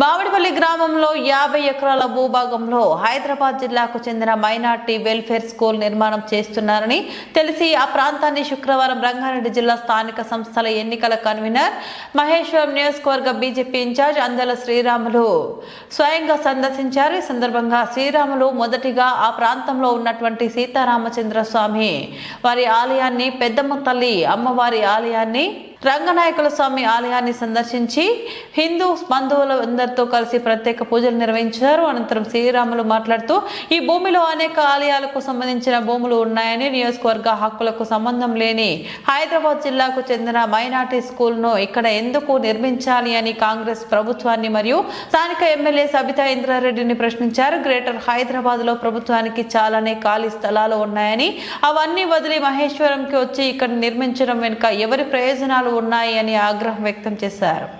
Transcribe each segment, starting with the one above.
మామిడిపల్లి గ్రామంలో యాభై ఎకరాల భూభాగంలో హైదరాబాద్ జిల్లాకు చెందిన మైనార్టీ వెల్ఫేర్ స్కూల్ నిర్మాణం చేస్తున్నారని తెలిసి ఆ ప్రాంతాన్ని శుక్రవారం రంగారెడ్డి జిల్లా స్థానిక సంస్థల ఎన్నికల కన్వీనర్ మహేశ్వరం నియోజకవర్గ బీజేపీ ఇన్ఛార్జ్ అందల శ్రీరాములు స్వయంగా సందర్శించారు. ఈ సందర్భంగా శ్రీరాములు మొదటిగా ఆ ప్రాంతంలో ఉన్నటువంటి సీతారామచంద్ర స్వామి వారి ఆలయాన్ని పెద్దమ్మ తల్లి అమ్మవారి ఆలయాన్ని రంగనాయకుల స్వామి ఆలయాన్ని సందర్శించి హిందూ బంధువులు అందరితో కలిసి ప్రత్యేక పూజలు నిర్వహించారు. అనంతరం శ్రీరాములు మాట్లాడుతూ ఈ భూమిలో అనేక ఆలయాలకు సంబంధించిన భూములు ఉన్నాయని నియోజకవర్గ హక్కులకు సంబంధం లేని హైదరాబాద్ జిల్లాకు చెందిన మైనార్టీ స్కూల్ను ఇక్కడ ఎందుకు నిర్మించాలి అని కాంగ్రెస్ ప్రభుత్వాన్ని మరియు స్థానిక ఎమ్మెల్యే సబితా ఇంద్రారెడ్డిని ప్రశ్నించారు. గ్రేటర్ హైదరాబాద్లో ప్రభుత్వానికి చాలానే ఖాళీ స్థలాలు ఉన్నాయని అవన్నీ వదిలి మహేశ్వరంకి వచ్చి ఇక్కడ నిర్మించడం వెనుక ఎవరి ప్రయోజనాలు ఉన్నాయి అని ఆగ్రహం వ్యక్తం చేశారు.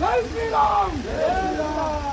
开心啦开心啦